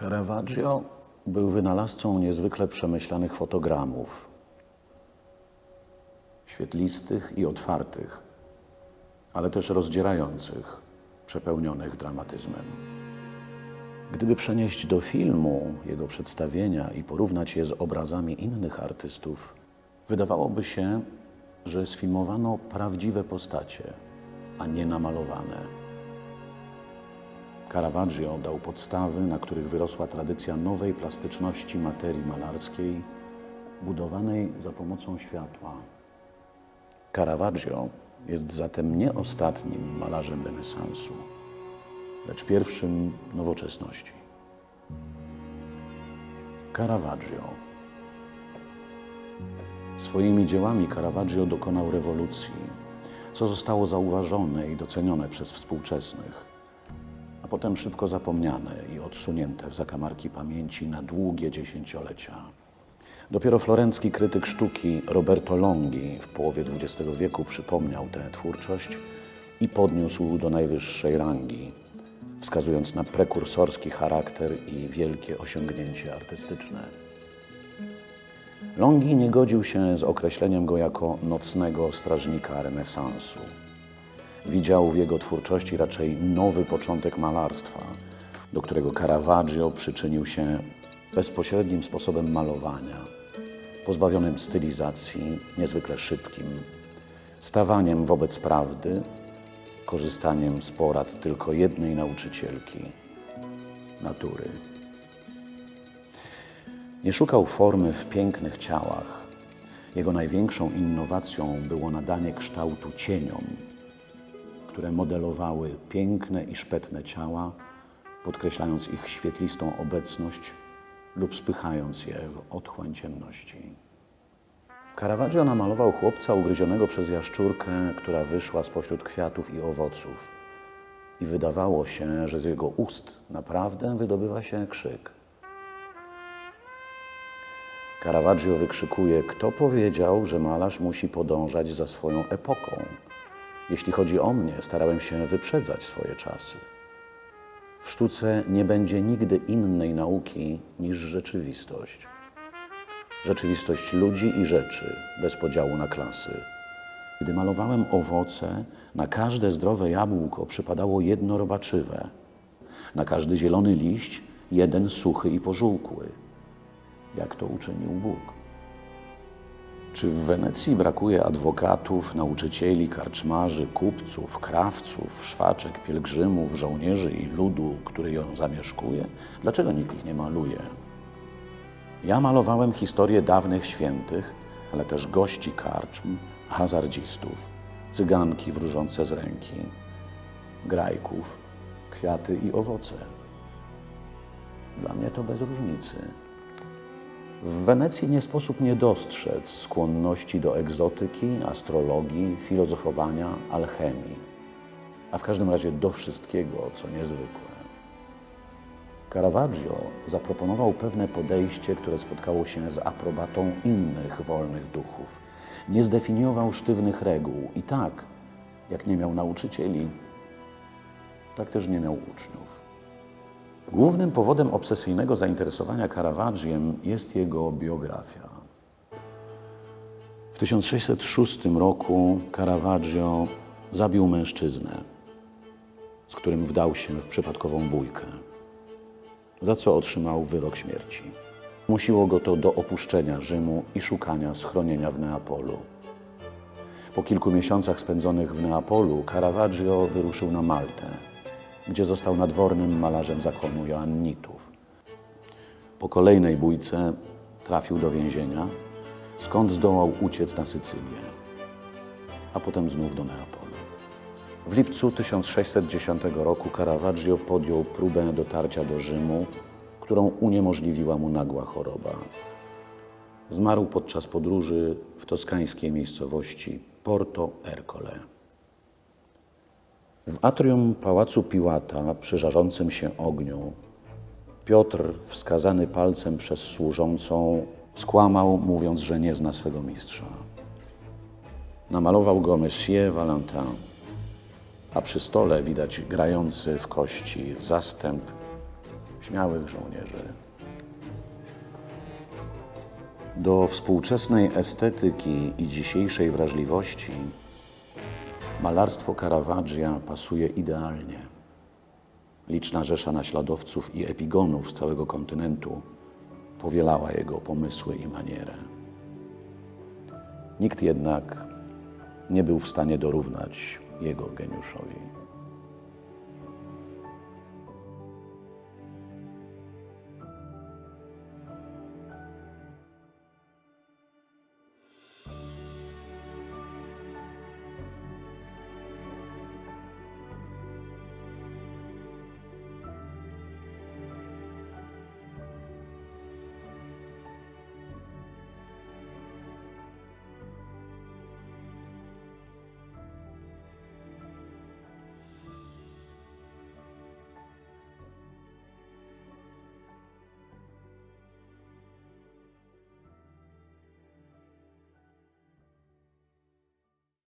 Caravaggio był wynalazcą niezwykle przemyślanych fotogramów, świetlistych i otwartych, ale też rozdzierających, przepełnionych dramatyzmem. Gdyby przenieść do filmu jego przedstawienia i porównać je z obrazami innych artystów, wydawałoby się, że sfilmowano prawdziwe postacie, a nie namalowane. Caravaggio dał podstawy, na których wyrosła tradycja nowej plastyczności materii malarskiej, budowanej za pomocą światła. Caravaggio jest zatem nie ostatnim malarzem renesansu, lecz pierwszym nowoczesności. Caravaggio. Swoimi dziełami Caravaggio dokonał rewolucji, co zostało zauważone i docenione przez współczesnych potem szybko zapomniane i odsunięte w zakamarki pamięci na długie dziesięciolecia. Dopiero florencki krytyk sztuki Roberto Longhi w połowie XX wieku przypomniał tę twórczość i podniósł do najwyższej rangi, wskazując na prekursorski charakter i wielkie osiągnięcie artystyczne. Longhi nie godził się z określeniem go jako nocnego strażnika renesansu. Widział w jego twórczości raczej nowy początek malarstwa, do którego Caravaggio przyczynił się bezpośrednim sposobem malowania, pozbawionym stylizacji, niezwykle szybkim, stawaniem wobec prawdy, korzystaniem z porad tylko jednej nauczycielki natury. Nie szukał formy w pięknych ciałach. Jego największą innowacją było nadanie kształtu cieniom, które modelowały piękne i szpetne ciała, podkreślając ich świetlistą obecność lub spychając je w otchłań ciemności. Caravaggio namalował chłopca ugryzionego przez jaszczurkę, która wyszła spośród kwiatów i owoców. I wydawało się, że z jego ust naprawdę wydobywa się krzyk. Caravaggio wykrzykuje, kto powiedział, że malarz musi podążać za swoją epoką. Jeśli chodzi o mnie, starałem się wyprzedzać swoje czasy. W sztuce nie będzie nigdy innej nauki niż rzeczywistość. Rzeczywistość ludzi i rzeczy, bez podziału na klasy. Gdy malowałem owoce, na każde zdrowe jabłko przypadało jedno robaczywe, na każdy zielony liść jeden suchy i pożółkły, jak to uczynił Bóg. Czy w Wenecji brakuje adwokatów, nauczycieli, karczmarzy, kupców, krawców, szwaczek, pielgrzymów, żołnierzy i ludu, który ją zamieszkuje? Dlaczego nikt ich nie maluje? Ja malowałem historię dawnych świętych, ale też gości karczm, hazardzistów, cyganki wróżące z ręki, grajków, kwiaty i owoce. Dla mnie to bez różnicy. W Wenecji nie sposób nie dostrzec skłonności do egzotyki, astrologii, filozofowania, alchemii, a w każdym razie do wszystkiego, co niezwykłe. Caravaggio zaproponował pewne podejście, które spotkało się z aprobatą innych wolnych duchów. Nie zdefiniował sztywnych reguł i tak, jak nie miał nauczycieli, tak też nie miał uczniów. Głównym powodem obsesyjnego zainteresowania Caravaggiem jest jego biografia. W 1606 roku Caravaggio zabił mężczyznę, z którym wdał się w przypadkową bójkę, za co otrzymał wyrok śmierci. Musiło go to do opuszczenia Rzymu i szukania schronienia w Neapolu. Po kilku miesiącach spędzonych w Neapolu Caravaggio wyruszył na Maltę, gdzie został nadwornym malarzem zakonu Joannitów. Po kolejnej bójce trafił do więzienia, skąd zdołał uciec na Sycylię, a potem znów do Neapolu. W lipcu 1610 roku Caravaggio podjął próbę dotarcia do Rzymu, którą uniemożliwiła mu nagła choroba. Zmarł podczas podróży w toskańskiej miejscowości Porto Ercole. W atrium pałacu Piłata, przy żarzącym się ogniu, Piotr, wskazany palcem przez służącą, skłamał, mówiąc, że nie zna swego mistrza. Namalował go Monsieur Valentin, a przy stole widać grający w kości zastęp śmiałych żołnierzy. Do współczesnej estetyki i dzisiejszej wrażliwości malarstwo Caravaggia pasuje idealnie. Liczna rzesza naśladowców i epigonów z całego kontynentu powielała jego pomysły i manierę. Nikt jednak nie był w stanie dorównać jego geniuszowi.